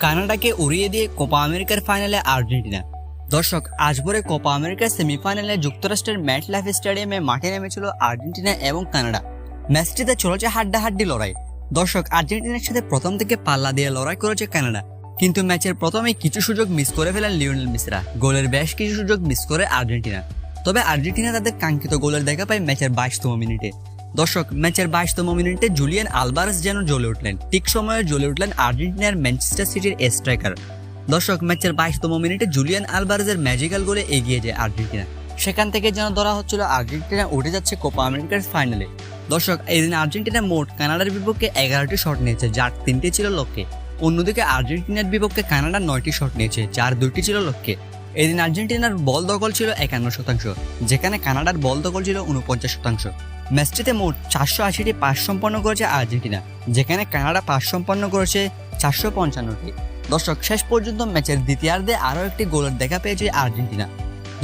কানাডাকে উড়িয়ে দিয়ে কোপা আমেরিকার ফাইনালে আর্জেন্টিনা। দর্শক, আজ ভোরে কোপা আমেরিকার সেমিফাইনালে যুক্তরাষ্ট্রের ম্যাট লাইফ স্টেডিয়ামে মাঠে নেমেছিল আর্জেন্টিনা এবং কানাডা। ম্যাচটিতে চলেছে হাড্ডাহাড্ডি লড়াই। দর্শক, আর্জেন্টিনার সাথে প্রথম থেকে পাল্লা দিয়ে লড়াই করেছে কানাডা। কিন্তু ম্যাচের প্রথমে কিছু সুযোগ মিস করে ফেলেন লিওনেল মিসরা। গোলের বেশ কিছু সুযোগ মিস করে আর্জেন্টিনা। তবে আর্জেন্টিনা তাদের কাঙ্ক্ষিত গোলের দেখা পায় ম্যাচের বাইশতম মিনিটে। দর্শক, ম্যাচের বাইশতম মিনিটে জুলিয়ান আলবারেস যেন জ্বলে উঠলেন। ঠিক সময়ে জ্বলে উঠলেন আর্জেন্টিনার ম্যানচেস্টার সিটির স্ট্রাইকার। দর্শক, ম্যাচের বাইশতম মিনিটে জুলিয়ান আলবারেজের ম্যাজিক্যাল গোলে এগিয়ে যায় আর্জেন্টিনা। সেখান থেকে যেন ধরা হচ্ছিল আর্জেন্টিনা উঠে যাচ্ছে কোপা আমেরিকার ফাইনালে। দর্শক, এদিন আর্জেন্টিনা মোট কানাডার বিপক্ষে এগারোটি শট নিয়েছে, যার তিনটি ছিল লক্ষ্যে। অন্যদিকে আর্জেন্টিনার বিপক্ষে কানাডা নয়টি শট নিয়েছে, যার দুইটি ছিল লক্ষ্যে। এদিন আর্জেন্টিনার বল দখল ছিল একান্ন শতাংশ, যেখানে কানাডার বল দখল ছিল উনপঞ্চাশ শতাংশ। ম্যাচটিতে মোট চারশো আশিটি পাস সম্পন্ন করেছে আর্জেন্টিনা, যেখানে কানাডা পাস সম্পন্ন করেছে চারশো পঞ্চান্নটি। দর্শক, শেষ পর্যন্ত ম্যাচের দ্বিতীয়ার্ধে আরও একটি গোলের দেখা পেয়েছে আর্জেন্টিনা।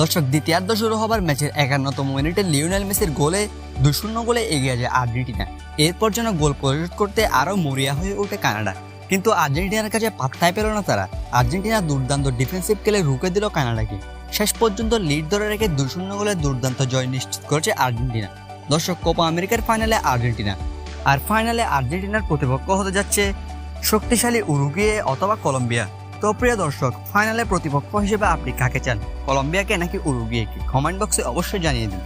দর্শক, দ্বিতীয়ার্ধ শুরু হবার ম্যাচের একান্নতম মিনিটে লিওনেল মেসির গোলে দুই শূন্য গোলে এগিয়ে যায় আর্জেন্টিনা। এরপর যেন গোল পরিশোধ করতে আরও মরিয়া হয়ে ওঠে কানাডা। কিন্তু আর্জেন্টিনার কাছে পাত্তাই পেল না তারা। আর্জেন্টিনা দুর্দান্ত ডিফেন্সিভ খেলে রুখে দিল কানাডাকে। শেষ পর্যন্ত লিড ধরে রেখে দুই শূন্য গোলে দুর্দান্ত জয় নিশ্চিত করেছে আর্জেন্টিনা। দর্শক, কোপা আমেরিকার ফাইনালে আর্জেন্টিনা। আর ফাইনালে আর্জেন্টিনার প্রতিপক্ষ হতে যাচ্ছে শক্তিশালী উরুগুয়ে অথবা কলম্বিয়া। তো প্রিয় দর্শক ফাইনালে প্রতিপক্ষ হিসেবে আপনি কাকে চান? কলম্বিয়াকে নাকি উরুগুয়েকে? কমেন্ট বক্সে অবশ্যই জানিয়ে দিন।